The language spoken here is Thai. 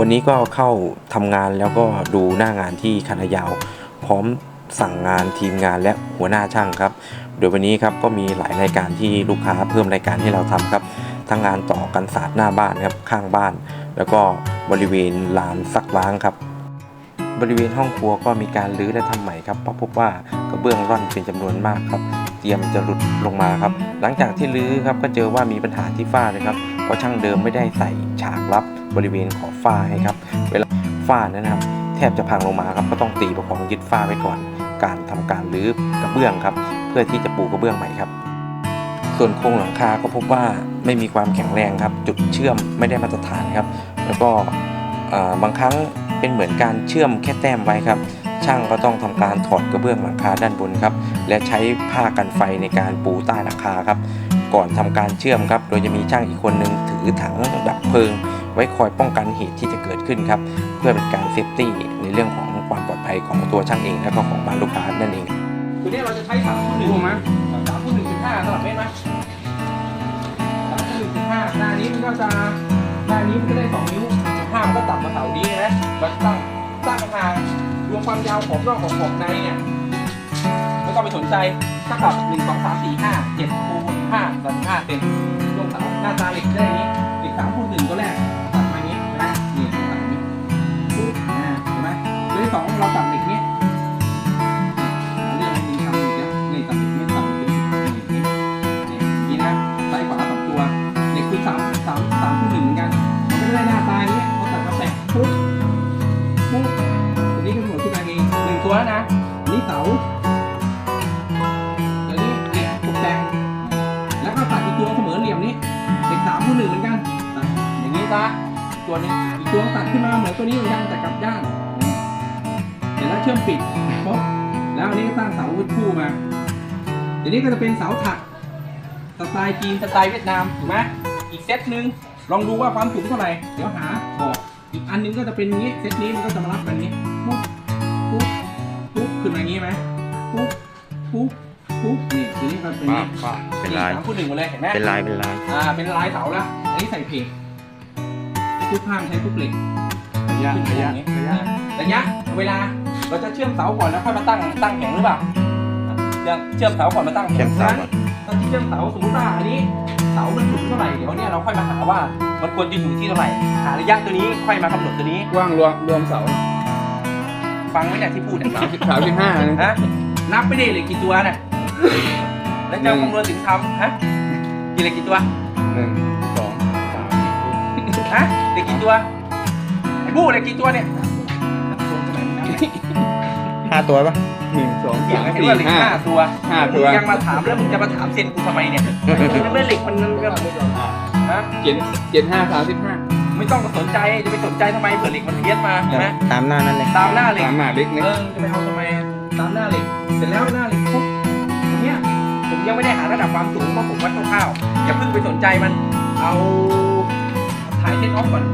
วันนี้ก็เข้าทำงานแล้วก็ดูหน้างานที่คณะยาว พร้อมสั่งงานทีมงานและหัวหน้าช่างครับ โดยวันนี้ครับก็มีหลายรายการที่ลูกค้าเพิ่มรายการให้เราทำครับ ทั้งงานต่อกันศาสตร์หน้าบ้านครับข้างบ้าน แล้วก็บริเวณลานซักล้างครับ บริเวณห้องครัวก็มีการรื้อและทำใหม่ครับเพราะพบว่ากระเบื้องร่อนเป็นจำนวนมากครับ เตรียมจะหลุดลงมาครับ หลังจากที่รื้อครับก็เจอว่ามีปัญหาที่ฝ้าเลยครับเพราะช่างเดิมไม่ได้ใส่ฉากรับ บริเวณขอบฝ้าให้ครับ เวลาฝ้านั้นนะครับ แทบจะพังลงมาครับก็ต้องตีประคองยึดฝ้าไว้ก่อน การทำการรื้อกระเบื้องครับ เพื่อที่จะปูกระเบื้องใหม่ครับ ส่วนโครงหลังคาก็พบว่าไม่มีความแข็งแรงครับ จุดเชื่อมไม่ได้มาตรฐานครับ แล้วก็บางครั้งเป็นเหมือนการเชื่อมแค่แต้มไว้ครับช่างก็ต้องทำการถอดกระเบื้องหลังคาด้านบนครับ และใช้ผ้ากันไฟในการปูใต้หลังคาครับ ก่อนทำการเชื่อมครับ โดยจะมีช่างอีกคนหนึ่งถือถังดับเพลิง ไว้คอยป้องกันเหตุที่จะเกิดขึ้นครับ เพื่อเป็นการเซฟตี้ในเรื่องของความปลอดภัยของตัวช่างเอง และก็ของบ้านลูกค้านั่นเองตัวนี้เราจะใช้สามคูณหนึ่งไหมสามคูณหนึ่งจุดห้าสลับเมตรไหมสามคูณหนึ่งจุดห้าหน้านี้มันก็จะหน้านี้มันก็ได้สองนิ้วห้ามันก็ตัดมาเสานี้นะเราตั้งตั้งกระถางรวมความยาวของนอกของขอบในเนี่ยไม่ต้องไปสนใจเท่ากับหนึ่งสองสามสี่ห้า องเราตัดเหล็กเนี้ยเรื่องมีทำอีกแล้วในตัดเม็ดตัดเป็นสิบนี่นี่นี่นะซ้ายขวาสองตัวเด็กคือสามสามสามคู่หนึ่งเหมือนกันมันก็จะได้หน้าตาอย่างเงี้ยพอตัดมาแปะปุ๊บปุ๊บตัวนี้ก็หมดขึ้นมาเองหนึ่งตัวแล้วนะนี่เสาตัวนี้เด็กตกแต่งแล้วก็ตัดอีกตัวเสมอเหลี่ยมนี้เด็กสามคู่หนึ่งเหมือนกันอย่างนี้ตาตัวนึงอีกตัวตัดขึ้นมาเหมือนตัวนี้เหมือนกันแต่กลับด้าน เสร็จแล้วเชื่อมปิดปุ๊บแล้วอันนี้ก็สร้างเสาคู่มาเดี๋ยวนี้ก็จะเป็นเสาถักสไตล์จีนสไตล์เวียดนามถูกไหมอีกเซตหนึ่งลองดูว่าความสูงเท่าไหร่เดี๋ยวหาบอกอีกอันหนึงก็จะเป็นอย่างนี้เซตนี้มันก็จะมารับกันอย่างนี้ปุ๊บปุ๊บปุ๊บขึ้นมาอย่างนี้ไหมปุ๊บปุ๊บปุ๊บนี่ทีนี้ก็เป็นอย่างนี้เป็นลายสามคู่หนึ่งหมดเลยเห็นไหมเป็นลายเป็นลายอ่าเป็นลายเสาละอันนี้ใส่เพจทุกข้ามใช้ทุกเหล็กระยะระยะระยะระยะเวลา เราจะเชื่อมเสาก่อนแล้วค่อยมาตั้งตั้งแผงหรือเปล่าเชื่อมเชื่อมเสาก่อนมาตั้งแผงเชื่อมเสาก่อนตอนที่เชื่อมเสาสมมติว่าอันนี้เสามันสูงเท่าไหร่เดี๋ยวเนี่ยเราค่อยมาหาว่ามันควรจะอยู่ที่เท่าไหร่หาระยะตัวนี้ค่อยมากำหนดตัวนี้กว้างรวมรวมเสาฟังไหมเนี่ยที่พูดเนี่ยสามสิบสามสิบห้านะฮะนับไม่ได้เลยกี่ตัวเนี่ยแล้วจะคำนวณถึงทำฮะกี่เลยกี่ตัวหนึ่งสองสามฮะเด็กกี่ตัวไอ้บู้เด็กกี่ตัวเนี่ย ห้าตัวปะหนึ่งสองเกี่ยสาวมกับสี่ว่าเหล็กห้าห้าตัวห้าตัวมึงยังมาถามแล้วมึงจะมาถามเซนกูทำไมเนี่ยเมื่อเหล็กมันก็ฮะเจ็ดเจ็ดห้าสามสิบห้าไม่ต้องสนใจจะไปสนใจทำไมเผื่อเหล็กมันเพี้ยนมาใช่ไหมตามหน้านั่นเลยตามหน้าเหล็กสามหมาเล็กนิดเออจะไปเอาทำไมตามหน้าเหล็กเสร็จแล้วหน้าเหล็กปุ๊บตรงเนี้ยผมยังไม่ได้หาระดับความสูงเพราะผมวัดคร่าวๆอย่าเพิ่งไปสนใจมัน เอาถ่ายเส้นออฟก่อน